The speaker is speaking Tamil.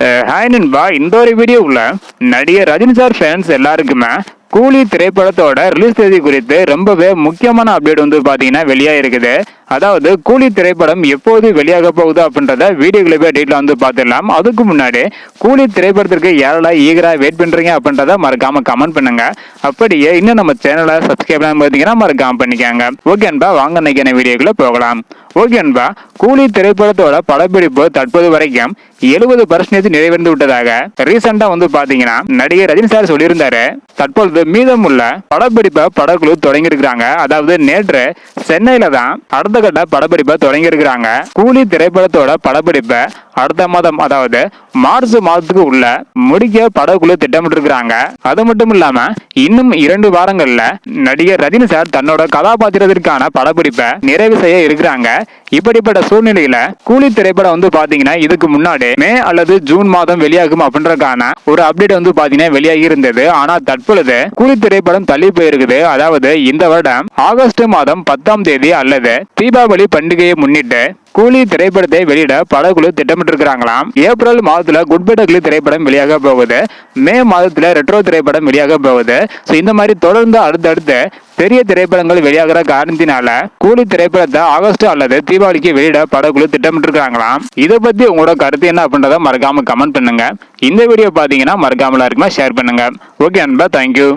ஹாய் நண்பா இந்த ஒரு வீடியோவில் நடிகர் ரஜினி சார் ஃபேன்ஸ் எல்லாருக்குமே கூலி திரைப்படத்தோட ரிலீஸ் தேதி குறித்து ரொம்பவே முக்கியமான அப்டேட் வந்து பார்த்தீங்கன்னா வெளியாக இருக்குது அதாவது கூலி திரைப்படம் எப்போது வெளியாக போகுது அப்படின்றத வீடியோ போய் டீட்டில் வந்து பார்த்துடலாம். அதுக்கு முன்னாடி கூலி திரைப்படத்திற்கு யாரெல்லாம் ஈகராக வெயிட் பண்ணுறீங்க அப்படின்றத மறக்காம கமெண்ட் பண்ணுங்க. அப்படியே இன்னும் நம்ம சேனலை சப்ஸ்கிரைப் பார்த்தீங்கன்னா மறக்காம பண்ணிக்காங்க. ஓகே அன்பா வாங்க நினைக்கிற வீடியோக்குள்ள போகலாம். ஓகே அன்பா கூலி திரைப்படத்தோட படப்பிடிப்பு தற்போது வரைக்கும் எழுபது பர்சன்டேஜ் நிறைவேந்து விட்டதாக ரீசெண்டா வந்து பாத்தீங்கன்னா நடிகர் ரஜினி சார் சொல்லியிருந்தாரு. தற்பொழுது மீதமுள்ள படப்பிடிப்பை படக்குழு தொடங்கியிருக்கிறாங்க. அதாவது நேற்று சென்னையில தான் அடுத்த கட்ட படப்பிடிப்பை தொடங்கி இருக்கிறாங்க கூலி திரைப்படத்தோட படப்பிடிப்பை அடுத்த மாதம் அதாவது மார்ச் மாதத்துக்கு உள்ள முடிக்க படக்குழு திட்டமிட்டிருக்கிறாங்க. அது மட்டும் இல்லாம இன்னும் இரண்டு வாரங்கள்ல நடிகர் ரஜினி சார் தன்னோட கதாபாத்திரத்திற்கான படப்பிடிப்பை நிறைவு செய்ய இருக்கிறாங்க. இப்படிப்பட்ட சூழ்நிலையில கூலி திரைப்படம் வந்து பாத்தீங்கன்னா இதுக்கு முன்னாடி மே அல்லது ஜூன் மாதம் வெளியாகும் அப்படின்றக்கான ஒரு அப்டேட் வந்து பாத்தீங்கன்னா வெளியாகி இருந்தது. ஆனா தற்பொழுது கூலி திரைப்படம் தள்ளி போயிருக்குது. அதாவது இந்த வருடம் ஆகஸ்ட் மாதம் பத்தாம் தேதி அல்லது தி தீபாவளி பண்டிகையை முன்னிட்டு கூலி திரைப்படத்தை வெளியிட படக்குழு திட்டமிட்டிருக்கிறாங்களாம். ஏப்ரல் மாதத்துல குட்பேட் திரைப்படம் வெளியாக போகுது. மே மாதத்துல ரெட்ரோ திரைப்படம் வெளியாக போகுது. ஸோ இந்த மாதிரி தொடர்ந்து அடுத்தடுத்து பெரிய திரைப்படங்கள் வெளியாகிற காரணத்தினால கூலி திரைப்படத்தை ஆகஸ்ட் அல்லது தீபாவளிக்கு வெளியிட படக்குழு திட்டமிட்டிருக்கிறாங்களாம். இதை பத்தி உங்களோட கருத்து என்ன அப்படின்றத மறக்காம கமெண்ட் பண்ணுங்க. இந்த வீடியோ பாத்தீங்கன்னா மறக்காமலா இருக்குமா ஷேர் பண்ணுங்க. ஓகே அன்பா தேங்க்யூ